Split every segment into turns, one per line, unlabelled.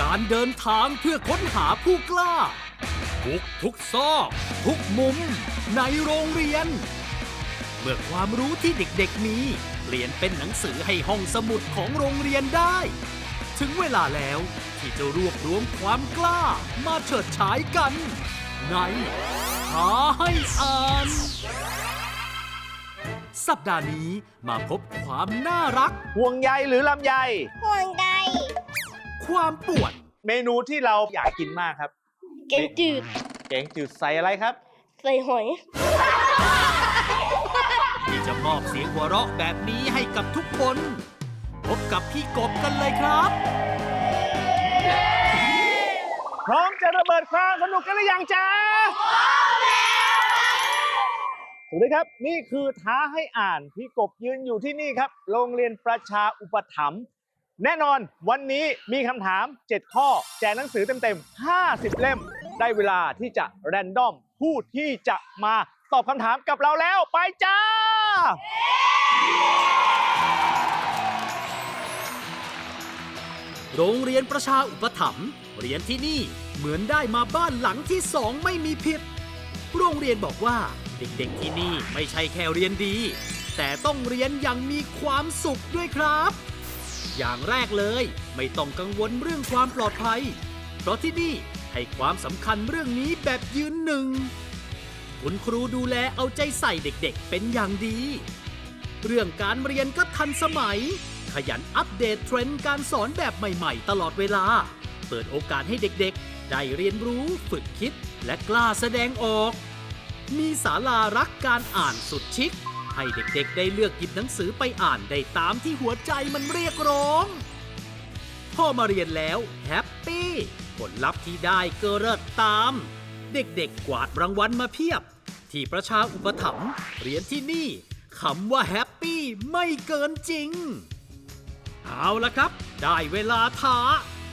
การเดินทางเพื่อค้นหาผู้กล้า ทุกทุกซอกทุกมุม ในโรงเรียน เมื่อความรู้ที่เด็กๆมี เปลี่ยนเป็นหนังสือให้ห้องสมุดของโรงเรียนได้ ถึงเวลาแล้วที่จะรวบรวมความกล้ามาเฉิดฉายกัน ในหาให้อ่าน สัปดาห์นี้มาพบความน่ารัก
ห่วงใยหรือลำไย
ห่วงใย
ความป่วน
เมนูที่เราอยากกินมากครับ
แกงจืด
แกงจืดใส่อะไรครับ
ใส่หอย
ที่จะมอบเสียงหัวเราะแบบนี้ให้กับทุกคน พบกับพี่กบกันเลยครับ
พร้อมจะระเบิดความสนุกกันหรือยังจ๊ะสวัสดีครับ นี่คือท้าให้อ่าน พี่กบยืนอยู่ที่นี่ครับ โรงเรียนประชาอุปถัมภ์ แน่นอนวันนี้มีคำถาม 7 ข้อ แจกหนังสือเต็มๆ 50 เล่ม ได้เวลาที่จะแรนดอมผู้ที่จะมาตอบคำถามกับเราแล้วไปจ้า
โรงเรียนประชาอุปถัมภ์เรียนที่นี่เหมือนได้มาบ้านหลังที่สองไม่มีผิด โรงเรียนบอกว่าเด็กๆที่นี่ไม่ใช่แค่เรียนดี แต่ต้องเรียนอย่างมีความสุขด้วยครับ อย่างแรกเลย ไม่ต้องกังวลเรื่องความปลอดภัย เพราะที่นี่ให้ความสำคัญเรื่องนี้แบบยืนหนึ่ง คุณครูดูแลเอาใจใส่เด็กๆ เป็นอย่างดี เรื่องการเรียนก็ทันสมัย ขยันอัปเดตเทรนด์การสอนแบบใหม่ๆ ตลอดเวลา เปิดโอกาสให้เด็กๆ ได้เรียนรู้ฝึกคิดและกล้าแสดงออก มีศาลารักการอ่านสุดชิค ให้เด็กๆ ได้เลือกหยิบหนังสือไปอ่านได้ตามที่หัวใจมันเรียกร้อง พอมาเรียนแล้วแฮปปี้ผลลัพธ์ที่ได้ก็เลิศตาม เด็กๆ กวาดรางวัลมาเพียบ ที่ประชาอุปถัมภ์เรียนที่นี่คำว่าแฮปปี้ไม่เกินจริง เอาละครับ ได้เวลาท้า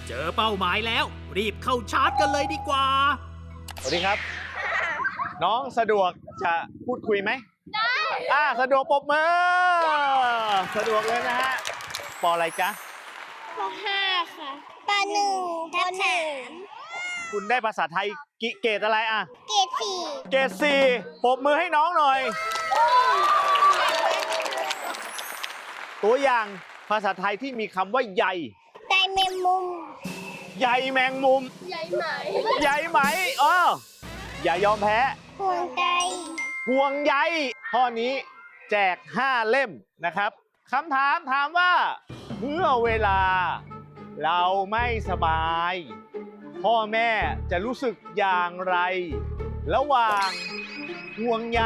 เจอเป้าหมายแล้ว รีบเข้าชาร์จกันเลยดีกว่า
สวัสดีครับ น้องสะดวกจะพูดคุยไหม ได้ อ่าสะดวกปรบมือสะดวกเลยนะฮะปออะไรจ๊ะ
ปห้าค่ะปหนึ่งทับสาม
คุณได้ภาษาไทยกิเกรดอะไรอะ
เกรดสี่
เกรดสี่ปรบมือให้น้องหน่อย ตัวอย่างภาษาไทยที่มีคำว่าใย
ไดเมมมุม
ใยแมงมุม
ใยไหม
ใยไหมเอออย่ายอมแพ้
ห่วงใย
ห่วงใย ข้อนี้แจก 5 เล่มนะครับคำถามถามว่า เมื่อเวลาเราไม่สบาย พ่อแม่จะรู้สึกอย่างไร ระหว่างห่วงใย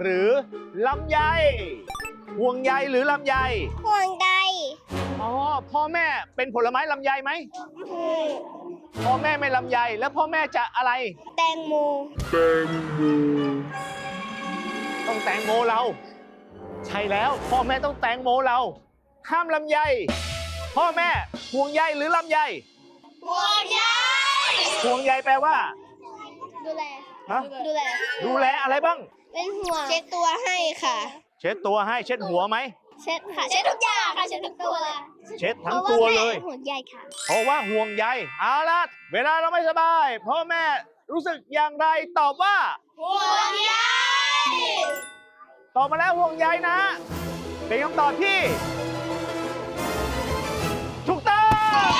หรือลำไยห่วงใยหรือลำไย
ห่วงใย
อ๋อพ่อแม่เป็นผลไม้ลำไยไหม
อืม
พ่อแม่ไม่ลำไยแล้วพ่อแม่จะอะไร
แตงโม
ต้ องแตงโมเรา ใช่แล้วพ่อแม่ต้องแตงโมเรา ห้ามลำไย พ่อแม่ห่วงใยหรือลำไย
ห่วงใย
ห่วงใยแปลว่า
ดูแล
ฮะ
ดูแล
ดูแลอะไรบ้าง
เป็นห่วง เช็ดตัวให้ค่ะ
เช็ดตัวให้เช็ดหัวไหม
เช็ดค่ะ เช็ดทุกอย่างค่ะ เช็ดทุกตัว
เช็ดทั้งตัวเลย
พราะาแม่ห่วงใยค่ะ
เพราะว่าห่วงใย เอาละเวลาเราไม่สบาย พ่อแม่รู้สึกอย่างไรตอบว่า
ห่วงใย
ตอบมาแล้วห่วงใยนะ เป็นคำตอบที่ ถูกต้อง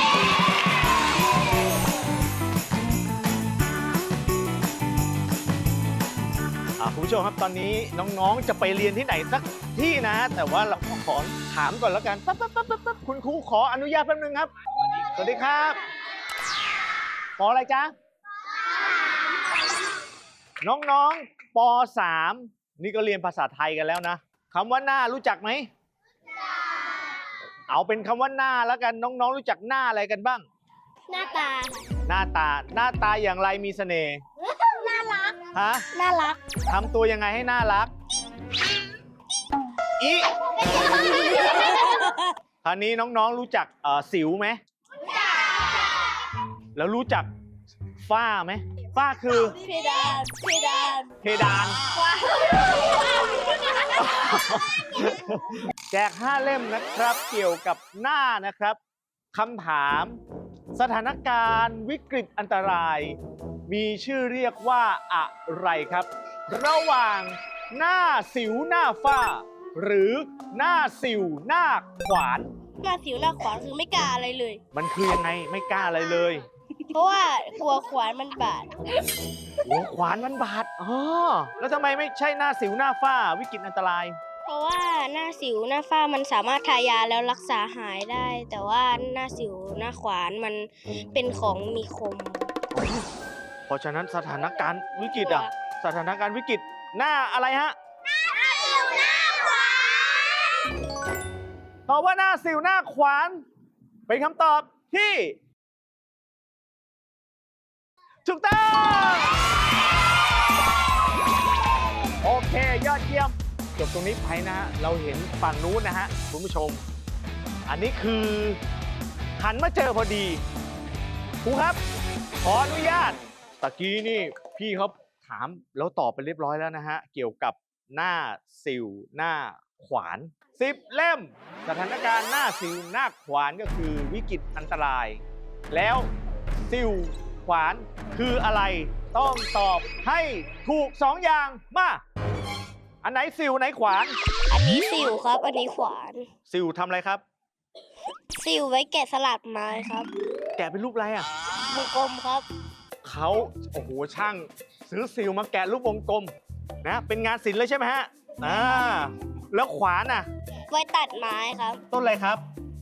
อะคุณผู้ชมครับตอนนี้น้องๆจะไปเรียนที่ไหนสักที่นะ แต่ว่าเราขอถามก่อนแล้วกันปั๊บปั๊บปั๊บปั๊บปั๊บคุณครูขออนุญาตแป๊บนึงครับ สวัสดีครับปออะไรจ๊ะ น้องๆป .3 นี่ก็เรียนภาษาไทยกันแล้วนะคำว่าหน้ารู้จักไหมเอาเป็นคำว่าหน้าแล้วกันน้องๆ รู้จักหน้าอะไรกันบ้าง
หน้าตา
หน้าตาหน้าตาอย่างไรมีเสน่ห์
น่ารัก
ฮะ
น่ารัก
ทำตัวยังไงให้น่ารักอีคราวนี้น้องๆรู้จักเอ่อสิวไหมแล้วรู้จักฝ้าไหม ฝ้าคือ
เพดานเพดาน
เพดาน แจก5เล่มนะครับ เกี่ยวกับหน้านะครับคำถาม สถานการณ์วิกฤตอันตราย มีชื่อเรียกว่าอะไรครับ ระหว่างหน้าสิวหน้าฝ้า หรือหน้าสิวหน้าขวาน
หน้าสิวหน้าขวานคือไม่กล้าอะไรเลย
มันคือยังไงไม่กล้าอะไรเลย
เพราะว่ากลัวขวานมันบาด
หัวขวานมันบาดอ๋อแล้วทำไมไม่ใช่หน้าสิวหน้าฝ้าวิกฤตอันตราย
เพราะว่าหน้าสิวหน้าฝ้ามันสามารถทายาแล้วรักษาหายได้ แต่ว่าหน้าสิวหน้าขวานมันเป็นของมีคม
เพราะฉะนั้นสถานการณ์วิกฤตอะ สถานการณ์วิกฤตหน้าอะไรฮะตอบว่าหน้าสิวหน้าขวาน เป็นคำตอบที่ ถูกต้อง โอเค ยอดเยี่ยม จบตรงนี้ไปนะฮะ เราเห็นฝั่งนู้นนะฮะ คุณผู้ชม อันนี้คือหันมาเจอพอดีครูครับ ขออนุญาต ตะกี้นี่พี่เขาถามแล้วตอบไปเรียบร้อยแล้วนะฮะ เกี่ยวกับหน้าสิวหน้าขวานสิบเล่ม สถานการณ์หน้าสิวหน้าขวานก็คือวิกฤตอันตราย แล้วสิว ขวานคืออะไรต้องตอบให้ถูกสองอย่างมา อันไหนสิวไหนขวาน
อันนี้สิวครับ อันนี้ขวาน
สิวทำอะไรครับ
สิวไว้แกะสลักไม้ครับ
แกะเป็นรูปอะไรอะ
วงกลมครับ
เขาโอ้โหช่างซื้อซิลมาแกะรูปวงกลมนะเป็นงานศิลป์เลยใช่ไหมฮะอ่าแล้วขวานอะ
ไว้ตัดไม้ครับ
ต้นอะไรครับ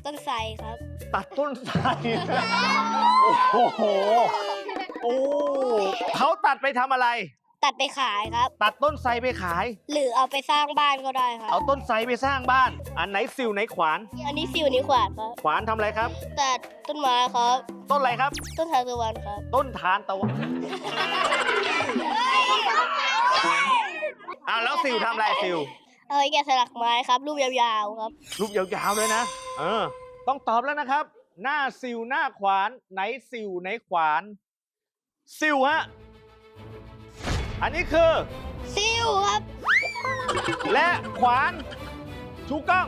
ต้นไทรครับ
ตัดต้นไทรโอ้โหโอ้เขาตัดไปทำอะไร
ตัดไปขายครับ
ตัดต้นไทรไปขาย
หรือเอาไปสร้างบ้านก็ได้ครับ
เอาต้นไทรไปสร้างบ้าน อันไหนซิลไหนขวาน
อันนี้สิวนี้ขวานครับ
ขวานทำอะไรครับ
ตัดต้นไม้ครับ
ต้นอะไรครับ
ต้นทานตะวันครับ
ต้นทานตะวันอ่าแล้วซิลทำอะไรซิล
เอาไว้แกะสลักไม้ครับรูปยาวๆครับ
รูปยาวๆเลยนะ เออ ต้องตอบแล้วนะครับ หน้าซิวหน้าขวาน ไหนซิวไหนขวานซิวฮะ อันนี้คือ
ซิวครับ
และขวานถูกต้อง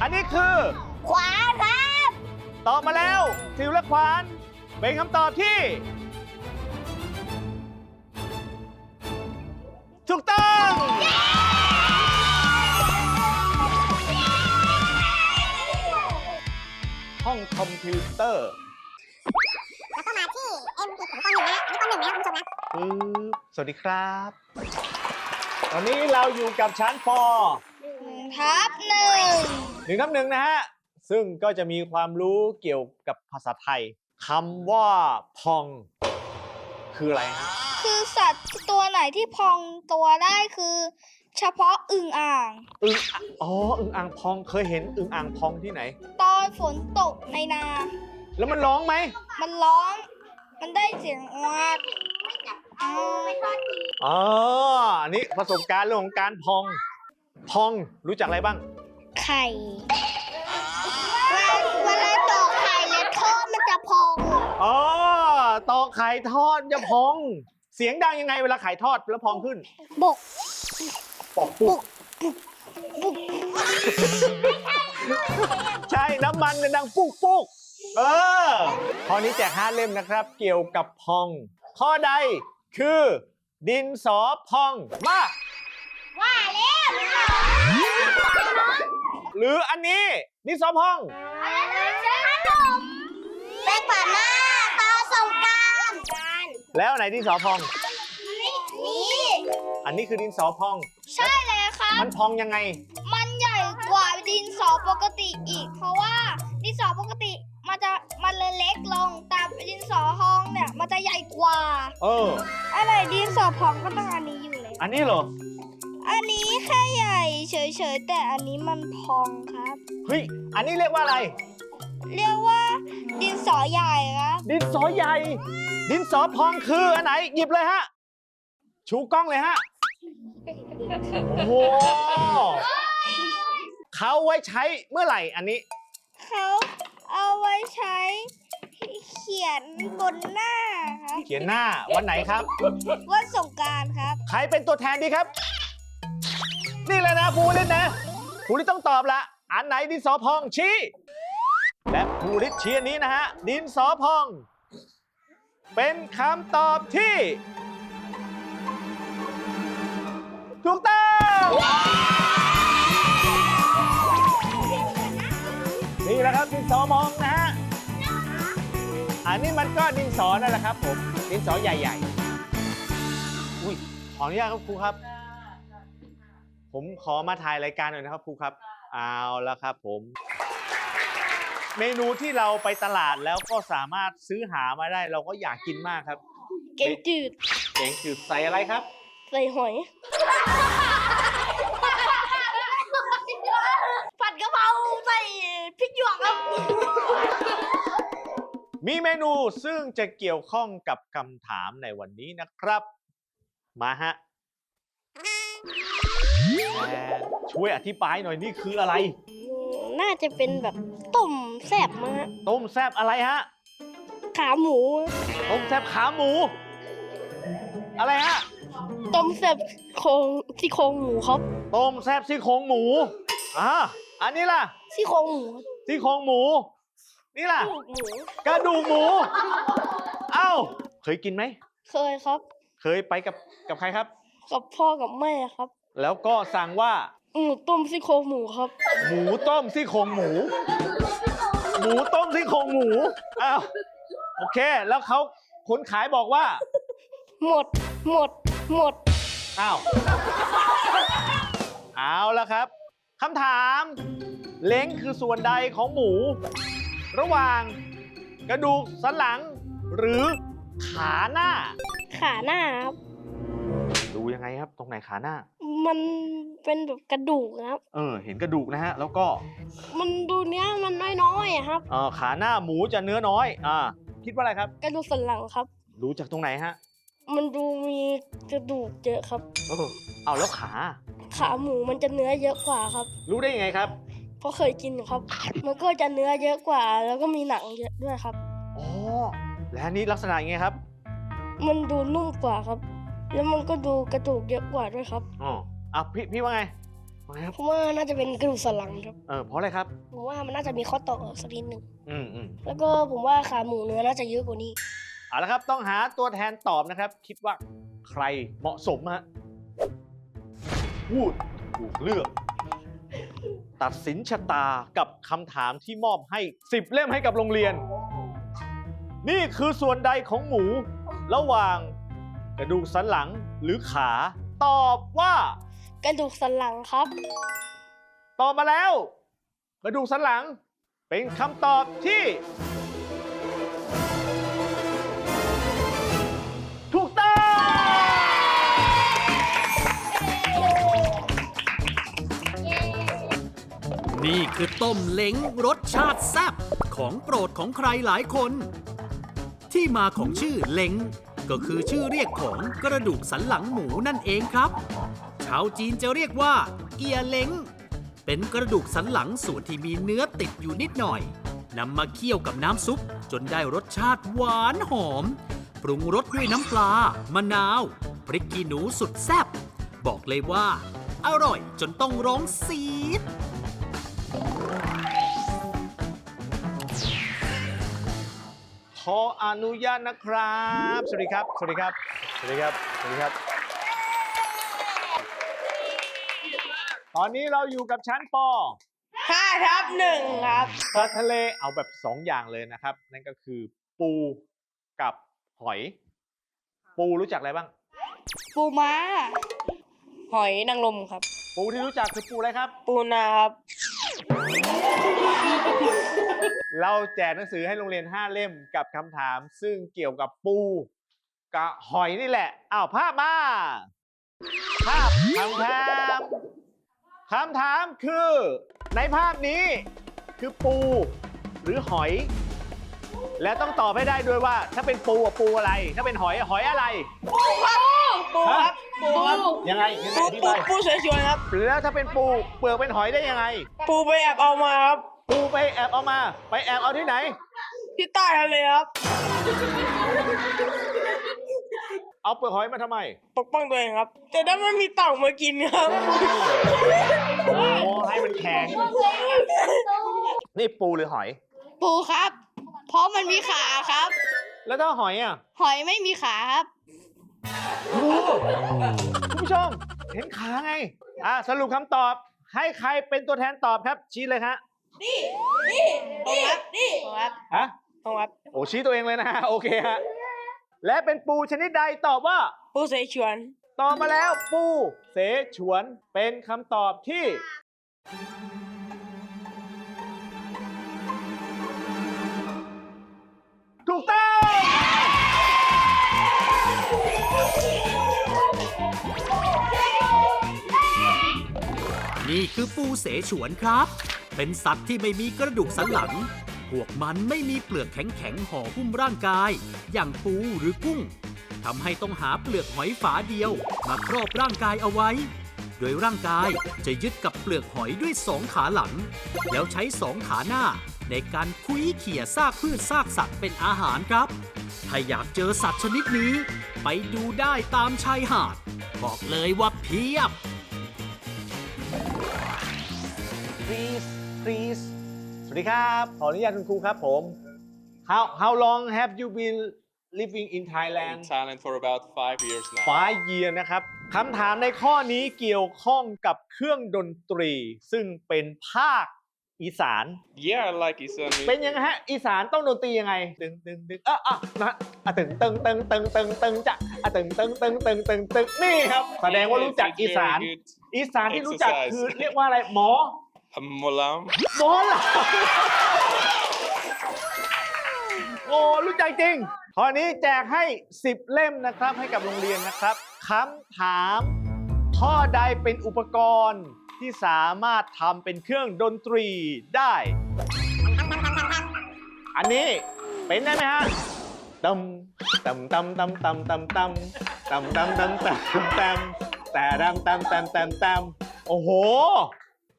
อันนี้คือ
ขวานครับ
ตอบมาแล้วซิวและขวาน เป็นคำตอบที่ ถูกต้อง คอมพิวเตอร์
แล้วก็มาที่ M ผิดของปหนึ่งนะนี่ปหนึ่งนะคุณผู้ชมนะ
ปึ๊บสวัสดีครับ ตอนนี้เราอยู่กับชั้นป
ทับหนึ่ง
หนึ่งทับหนึ่งนะฮะ ซึ่งก็จะมีความรู้เกี่ยวกับภาษาไทยคำว่าพอง คืออะไรฮะ
คือสัตว์ตัวไหนที่พองตัวได้คือ เฉพาะอึ่งอ่าง
อึงอะอ๋ออึงอ่างพองเคยเห็นอึงอ่างพองที่ไหน
ตอนฝนตกในนา
แล้วมันร้องไหม
มันร้อง มันได้เสียงอวดอืม
อ๋ออันนี้ประสบการณ์เรื่องของการพอง พองรู้จักอะไรบ้าง
ไข่เวลาเวลาตอกไข่แล้วทอดมันจะพอง
อ๋อตอกไข่ทอดจะพอง เสียงดังยังไงเวลาไข่ทอดแล้วพองขึ้น
บก
ปอกปุก
บุก
ใช่น้ำมันเนี่ยดังปุกปุกเออข้อนี้แจกห้าเล่มนะครับ เกี่ยวกับพอง ข้อใดคือ ดินสอพองมา
ว่าแล้ว
หรืออันนี้ดินสอพอง
เป็นป่าหน้าตาสงการ
แล้วไหนดินสอพอง
นี่
อันนี้คือดินสอพอง
ใช่เลยครับ
มันพองยังไง
มันใหญ่กว่าดินสอปกติอีก เพราะว่าดินสอปกติมันจะมันเลยเล็กลงแต่ดินสอพองเนี่ย มันจะใหญ่กว่า
เออ
อะไรดินสอพองก็ต้องอันนี้อยู่เลย
อันนี้เหรอ
อันนี้แค่ใหญ่เฉยๆแต่อันนี้มันพองครับ
เฮ้ย อันนี้เรียกว่าอะไร
เรียกว่า ดินสอใหญ่ครับ
ดินสอใหญ่ ดินสอพองคืออันไหน หยิบเลยฮะ ชูกล้องเลยฮะ โอ้โหเขาไว้ใช้เมื่อไหร่อันนี้
เขาเอาไว้ใช้เขียนบนหน้าครับ
เขียนหน้าวันไหนครับ
วันสงกรารครับ
ใครเป็นตัวแทนดีครับ นี่เลยนะภูริศนะภูริศต้องตอบละอันไหนดินสอพองชี้ และภูริชเชียร์นี้นะฮะ ดินสอพอง เป็นคำตอบที่ ถูกต้องนี่แหละครับดินสอพองนะฮะอันนี้มันก็ดินสอนั่นแหละครับผมดินสอใหญ่ ๆ อุ้ยขออนุญาตครับครูครับ ผมขอมาถ่ายรายการหน่อยนะครับครูครับเอาละครับผม เมนูที่เราไปตลาดแล้วก็สามารถซื้อหามาได้ เราก็อยากกินมากครับ
เกงจืด
เก๋งจืดใส่อะไรครับ
ใส่หอย ผัดกะเพราใส่พริกหยวกครับ
มีเมนูซึ่งจะเกี่ยวข้องกับคำถามในวันนี้นะครับ มาฮะแอนช่วยอธิบายหน่อยนี่คืออะไร
น่าจะเป็นแบบต้มแซ่บมาฮะ
ต้มแซบอะไรฮะ
ขาหมู
ต้มแซบขาหมู อะไรฮะ
ต้มแซ่บโครงซี่โครงหมูครับ
ต้มแซบซี่โครงหมูอ่าอันนี้ล่ะ
ซี่โครงหมู
ซี่โครงหมู นี่ล่ะ
ลูกหมู
กระดูกหมู เอ้า เคยกินไหม
เคยครับ
เคยไปกับกับใครครับ
กับพ่อกับแม่ครับ
แล้วก็สั่งว่า
หมูต้มซี่โครงหมูครับ
หมูต้มซี่โครงหมู หมูต้มซี่โครงหมู อ้าว โอเค แล้วเขาคนขายบอกว่า
หมดหมด หมด
อ้าว เอาละครับคำถาม เล้งคือส่วนใดของหมู ระหว่างกระดูกสันหลัง หรือขาหน้า
ขาหน้าครับ
ดูยังไงครับ ตรงไหนขาหน้า
มันเป็นแบบกระดูกนะครับ
เออ เห็นกระดูกนะฮะ แล้วก็
มันดูเนี้ยมันน้อยๆอะครับ
เอ่อขาหน้าหมูจะเนื้อน้อย อ่า คิดว่าอะไรครับ
กระดูกสันหลังครับ
รู้จากตรงไหนฮะ
มันดูมีกระดูกเยอะครับ
เออเอาแล้วขา
ขาหมูมันจะเนื้อเยอะกว่าครับ
รู้ได้ยังไงครับ
เพราะเคยกินครับ มันก็จะเนื้อเยอะกว่า แล้วก็มีหนังเยอะด้วยครับ
อ๋อ และอันนี้ลักษณะยังไงครับ
มันดูนุ่มกว่าครับ แล้วมันก็ดูกระดูกเยอะกว่าด้วยครับ
อ๋ออะพี่พี่ว่าไงว่าไงครับ
เพราะว่าน่าจะเป็นกระดูกสันหลังครับ
เออเพราะอะไรครับ
ผมว่ามันน่าจะมีข้อต่อสักนิดหนึ่ง
อืมอืม
แล้วก็ผมว่าขาหมูเนื้อน่าจะเยอะกว่านี้
เอาละครับ ต้องหาตัวแทนตอบนะครับ คิดว่าใครเหมาะสมฮะพูดถูกเลือก ตัดสินชะตากับคำถามที่มอบให้ 10 เล่มให้กับโรงเรียน นี่คือส่วนใดของหมู ระหว่างกระดูกสันหลังหรือขา ตอบว่า
กระดูกสันหลังครับ
ตอบมาแล้ว กระดูกสันหลังเป็นคำตอบที่
นี่คือต้มเล้งรสชาติแซ่บของโปรดของใครหลายคน ที่มาของชื่อเล้งก็คือชื่อเรียกของกระดูกสันหลังหมูนั่นเองครับ ชาวจีนจะเรียกว่า เอียเล้งเป็นกระดูกสันหลังส่วนที่มีเนื้อติดอยู่นิดหน่อยนำมาเคี่ยวกับน้ำซุป จนได้รสชาติหวานหอม ปรุงรสด้วยน้ำปลา มะนาว พริกขี้หนูสุดแซ่บบอกเลยว่า อร่อยจนต้องร้องซีด
ออนุญาตนะครับ สวัสดีครับ สวัสดีครับ สวัสดีครับ สวัสดีครับ ตอนนี้เราอยู่กับชั้นป
ห้าทับหนึ่งครับ
สัตว์ทะเลเอาแบบสองอย่างเลยนะครับ นั่นก็คือปูกับหอย ปูรู้จักอะไรบ้าง
ปูม้า หอยนางรมครับ
ปูที่รู้จักคือปูอะไรครับ
ปูนาครับ
เราแจกหนังสือให้โรงเรียน 5 เล่มกับคำถาม ซึ่งเกี่ยวกับปูกับหอยนี่แหละอ้าวภาพมาภาพคำถามคำถามคือ ในภาพนี้คือปูหรือหอย และต้องตอบให้ได้ด้วยว่า ถ้าเป็นปูอะปูอะไร ถ้าเป็นหอยอะหอยอะไร
ปูครับปูครับปูครับ
ยังไงยังไงอธิบาย
ปูสวยๆครับ
แล้วถ้าเป็นปูเปลือกเป็นหอยได้ยังไง
ปูไปแอบเอามาครับ
ปูไปแอบเอามา ไปแอบเอาที่ไหน
ที่ใต้ทะเลครับ
เอาเปลือกหอยมาทำไม
ปกป้องตัวเองครับ จะได้ไม่มีเต่ามากินครับ
โอ้ให้มันแข็ง นี่ปูหรือหอย
ปูครับ เพราะมันมีขาครับ
แล้วถ้าหอยอะ
หอยไม่มีขาครับ
โอ้คุณผู้ชม เห็นขาไง อะสรุปคำตอบ ให้ใครเป็นตัวแทนตอบครับ ชี้เลยฮะ
ตรงครับตรงครับ
ฮะ
ตรงครับ
โอ้ชี้ตัวเองเลยนะฮะโอเคฮะและเป็นปูชนิดใดตอบว่า
ปูเสฉวน
ตอบมาแล้วปูเสฉวนเป็นคำตอบที่ถูกต้อง
นี่คือปูเสฉวนครับ เป็นสัตว์ที่ไม่มีกระดูกสันหลัง พวกมันไม่มีเปลือกแข็งๆห่อหุ้มร่างกาย อย่างปูหรือกุ้งทำให้ต้องหาเปลือกหอยฝาเดียวมาครอบร่างกายเอาไว้ โดยร่างกายจะยึดกับเปลือกหอยด้วยสองขาหลัง แล้วใช้สองขาหน้าในการคุยเขี่ยซากพืชซากสัตว์เป็นอาหารครับ ถ้าอยากเจอสัตว์ชนิดนี้ ไปดูได้ตามชายหาด บอกเลยว่าเพียบ
please please สวัสดีครับ ขออนุญาตคุณครูครับผม how how long have you been living in
in
Thailand
Thailand for about five years now.
five year นะครับคำถามในข้อนี้เกี่ยวข้องกับเครื่องดนตรี ซึ่งเป็นภาคอีสาน
Yeah, I like Isan
เป็นยังไงฮะ อีสานต้องดนตรียังไงตึงตึงตึงอะอะนะอะตึงตึงตึงตึงตึงตึงจะอะตึงตึงตึงตึงตึงตึงนี่ครับ แสดงว่ารู้จักอีสาน อีสานที่รู้จักคือเรียกว่าอะไรหมอ
Molam.
หมอเหรอโอ้รู้ใจจริงข้อนี้แจกให้ 10 เล่มนะครับให้กับโรงเรียนนะครับคำถาม ข้อใดเป็นอุปกรณ์ที่สามารถทำเป็นเครื่องดนตรีได้ อันนี้เป็นได้ไหมฮะตำตำตำตำตำตำตำตำตำตำตำตำตำแต่ดำตำตำตำตำโอ้โห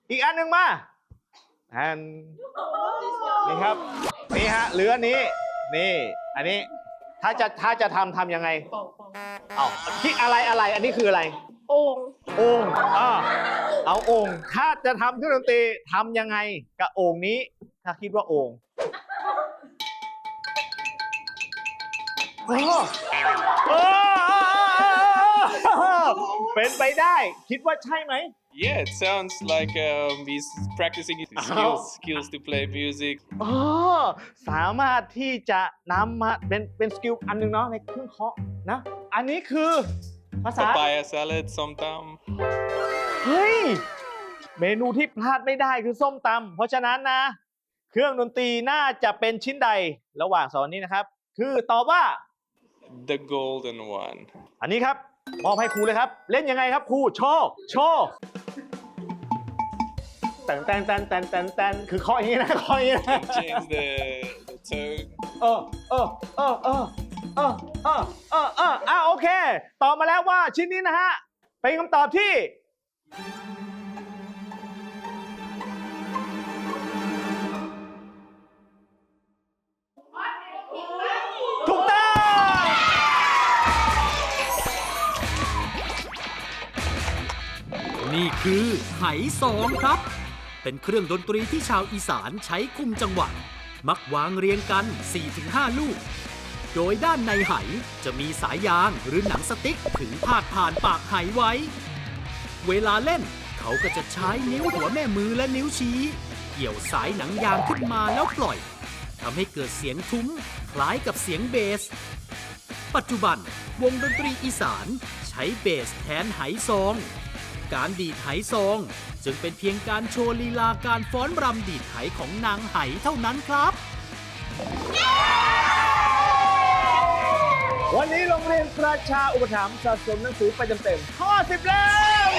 อีกอันหนึ่งมาแทนนี่ครับนี่ฮะเหลืออันนี้ นี่ อันนี้ ถ้าจะถ้าจะทำทำยังไงเอาคิดอะไรอะไร อันนี้คืออะไร
โอ่ง
โอ่งอ่าเอาโอ่งถ้าจะทำเครื่องดนตรีทำยังไงกับโอ่งนี้ ถ้าคิดว่าโอ่งโอ้โอ้เป็นไปได้ คิดว่าใช่ไหม
Yeah, it sounds like um, he's practicing his skills, skills to play music.
อ๋อสามารถที่จะนำมาเป็นเป็นสกิลอันหนึ่งเนาะในเครื่องเคาะนะ อันนี้คือภาษา
Papaya salad, somtam.
เฮ้ย เมนูที่พลาดไม่ได้คือส้มตำเพราะฉะนั้นนะ เครื่องดนตรีน่าจะเป็นชิ้นใดระหว่างสองนี้นะครับ คือตอบว่า
The golden one.
อันนี้ครับ มอบให้ครูเลยครับ เล่นยังไงครับครูโชว์โชว์แตนแตนแตนแตนแตนแตนคือเคาะอย่างนี้นะเคาะอย่างนี้นะ
Change the, the tone.
เออเออเออเออเออเออเออเอออะโอเค ตอบมาแล้วว่าชิ้นนี้นะฮะ เป็นคำตอบที่ ถูกต้อง
นี่คือไหซองครับ เป็นเครื่องดนตรีที่ชาวอีสานใช้คุมจังหวะ มักวางเรียงกัน 4-5 ลูก โดยด้านในไหจะมีสายยางหรือหนังสติ๊กถึงพาดผ่านปากไหไว้ เวลาเล่นเขาก็จะใช้นิ้วหัวแม่มือและนิ้วชี้ เกี่ยวสายหนังยางขึ้นมาแล้วปล่อยทำให้เกิดเสียงทุ้ม คล้ายกับเสียงเบส ปัจจุบันวงดนตรีอีสานใช้เบสแทนไหซอง การดีดไหซองจึงเป็นเพียงการโชว์ลีลาการฟ้อนรำดีดไหของนางไหเท่านั้นครับ
วันนี้โรงเรียนประชาอุปถัมภ์สะสมหนังสือไปเต็มๆ50เล่ม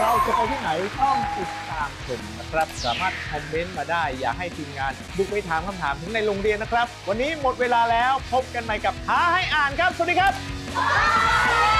เราจะไปที่ไหนต้องติดตามชมนะครับ สามารถคอมเมนต์มาได้ อย่าให้ทีมงานบุกไปถามคำถามถึงในโรงเรียนนะครับ วันนี้หมดเวลาแล้วพบกันใหม่กับท้าให้อ่านครับ สวัสดีครับ